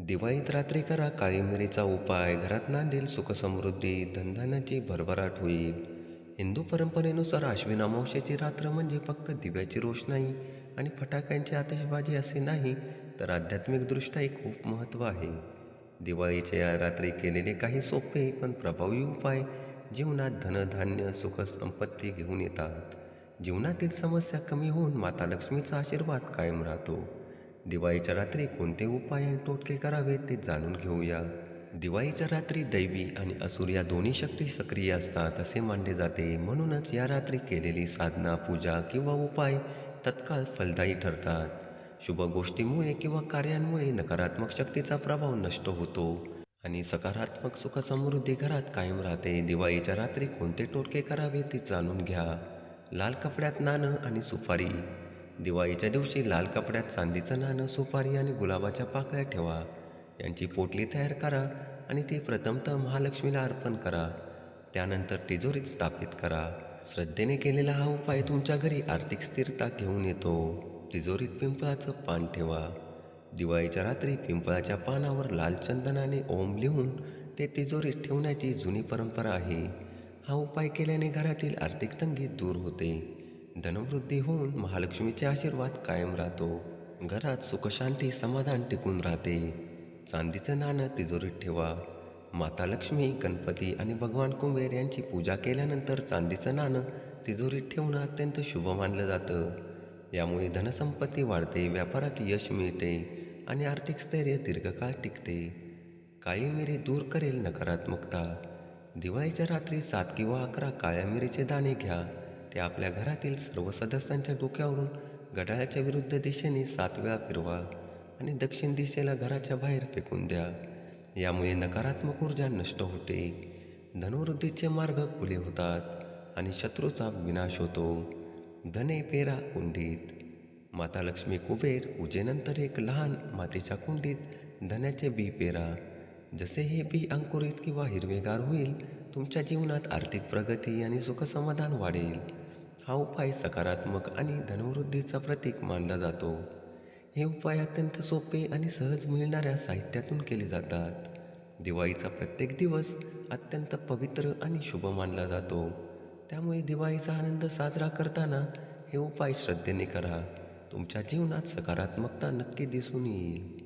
दिवाळीत रात्री करा काळी मिरीचा उपाय घरात नांदेल सुखसमृद्धी धनधान्याची भरभराट होईल. हिंदू परंपरेनुसार आश्विन अमावस्येची रात्र म्हणजे फक्त दिव्याची रोषणाई आणि फटाक्यांची आतिषबाजी असे नाही तर आध्यात्मिकदृष्ट्याही खूप महत्त्व आहे. दिवाळीच्या या रात्री केलेले काही सोपे पण प्रभावी उपाय जीवनात धनधान्य सुखसंपत्ती घेऊन येतात. जीवनातील समस्या कमी होऊन माता लक्ष्मीचा आशीर्वाद कायम राहतो. दिवाळीच्या रात्री कोणते उपाय आणि टोटके करावे ते जाणून घेऊया. दिवाळीच्या रात्री दैवी आणि असुर या दोन्ही शक्ती सक्रिय असतात असे मानले जाते. म्हणूनच या रात्री केलेली साधना पूजा किंवा उपाय तत्काळ फलदायी ठरतात. शुभ गोष्टीमुळे किंवा कार्यांमुळे नकारात्मक शक्तीचा प्रभाव नष्ट होतो. आणि सकारात्मक सुखसमृद्धी घरात कायम राहते. दिवाळीच्या रात्री कोणते टोटके करावे ते जाणून घ्या. लाल कपड्यात नाणं आणि सुपारी. दिवाळीच्या दिवशी लाल कपड्यात चांदीचं नाणं सुपारी आणि गुलाबाच्या पाकळ्या ठेवा. यांची पोटली तयार करा आणि ती प्रथमतः महालक्ष्मीला अर्पण करा. त्यानंतर तिजोरीत स्थापित करा. श्रद्धेने केलेला हा उपाय तुमच्या घरी आर्थिक स्थिरता घेऊन येतो. तिजोरीत पिंपळाचं पान ठेवा. दिवाळीच्या रात्री पिंपळाच्या पानावर लाल चंदनाने ओम लिहून ते तिजोरीत ठेवण्याची जुनी परंपरा आहे. हा उपाय केल्याने घरातील आर्थिक तंगी दूर होते. धनवृद्धी होऊन महालक्ष्मीचे आशीर्वाद कायम राहतो. घरात सुखशांती समाधान टिकून राहते. चांदीचं नाणं तिजोरीत ठेवा. माता लक्ष्मी गणपती आणि भगवान कुंबेर यांची पूजा केल्यानंतर चांदीचं नाणं तिजोरीत ठेवणं अत्यंत शुभ मानलं जातं. यामुळे धनसंपत्ती वाढते व्यापारात यश मिळते आणि आर्थिक स्थैर्य दीर्घकाळ टिकते. काळी मिरी दूर करेल नकारात्मकता. दिवाळीच्या रात्री सात किंवा अकरा काळ्या मिरीचे दाणे घ्या. ते आपल्या घरातील सर्व सदस्यांच्या डोक्यावरून घड्याळाच्या विरुद्ध दिशेने सात वेळा फिरवा आणि दक्षिण दिशेला घराच्या बाहेर फेकून द्या. यामुळे नकारात्मक ऊर्जा नष्ट होते. धनुवृद्धीचे मार्ग खुले होतात आणि शत्रूचा विनाश होतो. धने पेरा कुंडीत. माता लक्ष्मी कुबेर उजेनंतर एक लहान मातीच्या कुंडीत धन्याचे बी पेरा. जसे हे बी अंकुरित किंवा हिरवेगार होईल तुमच्या जीवनात आर्थिक प्रगती आणि सुखसमाधान वाढेल. हा उपाय सकारात्मक आणि धनवृद्धीचा प्रतीक मानला जातो. हे उपाय अत्यंत सोपे आणि सहज मिळणाऱ्या साहित्यातून केले जातात. दिवाळीचा प्रत्येक दिवस अत्यंत पवित्र आणि शुभ मानला जातो. त्यामुळे दिवाळीचा आनंद साजरा करताना हे उपाय श्रद्धेने करा. तुमच्या जीवनात सकारात्मकता नक्की दिसून येईल.